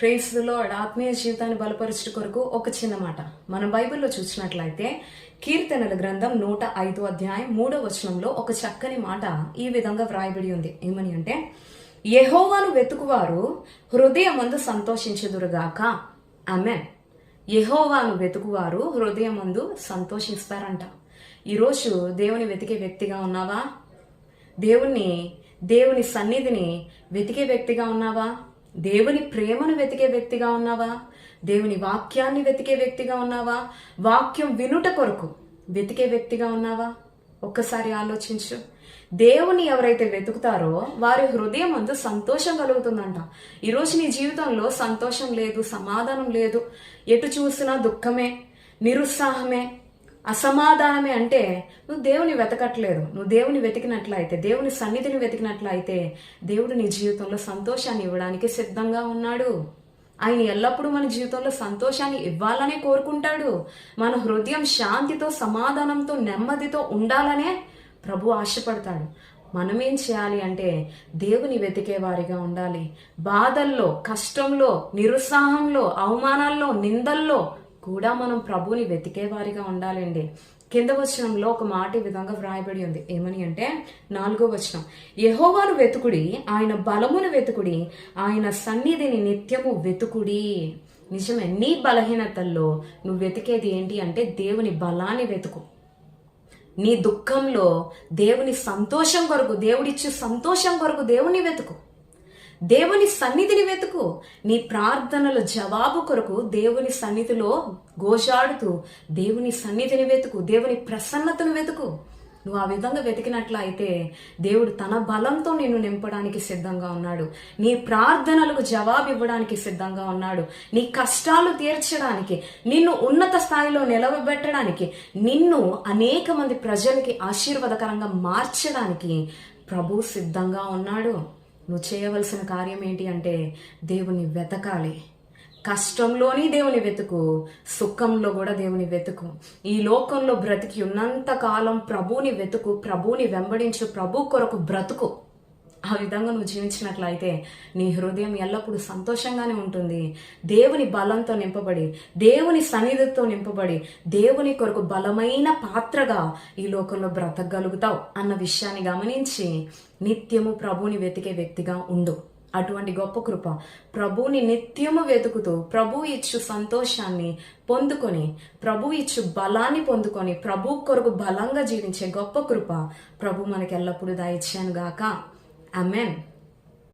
Praise lord ఆత్మీయ జీవితాన్ని బలపరచడం కొరకు ఒక చిన్న మాట. మన బైబిల్లో చూసినట్లయితే కీర్తనల గ్రంథం నూట ఐదు అధ్యాయం మూడో వచనంలో ఒక చక్కని మాట ఈ విధంగా వ్రాయబడి ఉంది. ఏమని అంటే యహోవాను వెతుకువారు హృదయమందు సంతోషించుదురుగాక. ఆమె యహోవాను వెతుకువారు హృదయమందు సంతోషిస్తారంట. ఈరోజు దేవుని వెతికే వ్యక్తిగా ఉన్నావా? దేవుణ్ణి దేవుని సన్నిధిని వెతికే వ్యక్తిగా ఉన్నావా? దేవుని ప్రేమను వెతికే వ్యక్తిగా ఉన్నావా? దేవుని వాక్యాన్ని వెతికే వ్యక్తిగా ఉన్నావా? వాక్యం వినుట కొరకు వెతికే వ్యక్తిగా ఉన్నావా? ఒక్కసారి ఆలోచించు. దేవుని ఎవరైతే వెతుకుతారో వారి హృదయం అందు సంతోషం కలుగుతుందంట. ఈరోజు నీ జీవితంలో సంతోషం లేదు సమాధానం లేదు. ఎటు చూసినా దుఃఖమే నిరుత్సాహమే అసమాధానమే అంటే నువ్వు దేవుని వెతకట్లేదు. నువ్వు దేవుని వెతికినట్లయితే దేవుని సన్నిధిని వెతికినట్లయితే దేవుడు నీ జీవితంలో సంతోషాన్ని ఇవ్వడానికి సిద్ధంగా ఉన్నాడు. ఆయన ఎల్లప్పుడూ మన జీవితంలో సంతోషాన్ని ఇవ్వాలనే కోరుకుంటాడు. మన హృదయం శాంతితో సమాధానంతో నెమ్మదితో ఉండాలనే ప్రభు ఆశపడతాడు. మనం ఏం చేయాలి అంటే దేవుని వెతికే వారిగా ఉండాలి. బాధల్లో కష్టంలో నిరుత్సాహంలో అవమానాల్లో నిందల్లో కూడా మనం ప్రభుని వెతికే వారిగా ఉండాలండి. కింద వచనంలో ఒక మాట ఈ విధంగా వ్రాయబడి ఉంది. ఏమని అంటే నాలుగో వచనం. యహోవాను వెతుకుడి ఆయన బలమును వెతుకుడి ఆయన సన్నిధిని నిత్యము వెతుకుడి. నిజమే నీ బలహీనతల్లో నువ్వు వెతికేది ఏంటి అంటే దేవుని బలాన్ని వెతుకు. నీ దుఃఖంలో దేవుని సంతోషం కొరకు దేవుడిచ్చే సంతోషం కొరకు దేవుని వెతుకు. దేవుని సన్నిధిని వెతుకు. నీ ప్రార్థనల జవాబు కొరకు దేవుని సన్నిధిలో గోషాడుతూ దేవుని సన్నిధిని వెతుకు దేవుని ప్రసన్నతను వెతుకు. నువ్వు ఆ విధంగా వెతికినట్లయితే దేవుడు తన బలంతో నిన్ను నింపడానికి సిద్ధంగా ఉన్నాడు. నీ ప్రార్థనలకు జవాబు ఇవ్వడానికి సిద్ధంగా ఉన్నాడు. నీ కష్టాలు తీర్చడానికి నిన్ను ఉన్నత స్థాయిలో నిలవబెట్టడానికి నిన్ను అనేక మంది ప్రజలకి ఆశీర్వాదకరంగా మార్చడానికి ప్రభు సిద్ధంగా ఉన్నాడు. నువ్వు చేయవలసిన కార్యం ఏంటి అంటే దేవుని వెతకాలి. కష్టంలోని దేవుని వెతుకు సుఖంలో కూడా దేవుని వెతుకు. ఈ లోకంలో బ్రతికి ఉన్నంత కాలం ప్రభువుని వెతుకు ప్రభువుని వెంబడించు ప్రభు కొరకు బ్రతుకు. ఆ విధంగా నువ్వు జీవించినట్లయితే నీ హృదయం ఎల్లప్పుడూ సంతోషంగానే ఉంటుంది. దేవుని బలంతో నింపబడి దేవుని సన్నిధితో నింపబడి దేవుని కొరకు బలమైన పాత్రగా ఈ లోకంలో బ్రతకగలుగుతావు అన్న విషయాన్ని గమనించి నిత్యము ప్రభుని వెతికే వ్యక్తిగా ఉండు. అటువంటి గొప్ప కృప ప్రభువుని నిత్యము వెతుకుతూ ప్రభు ఇచ్చు సంతోషాన్ని పొందుకొని ప్రభు ఇచ్చు బలాన్ని పొందుకొని ప్రభు కొరకు బలంగా జీవించే గొప్ప కృప ప్రభు మనకి ఎల్లప్పుడూ దయచాను గాక Amén.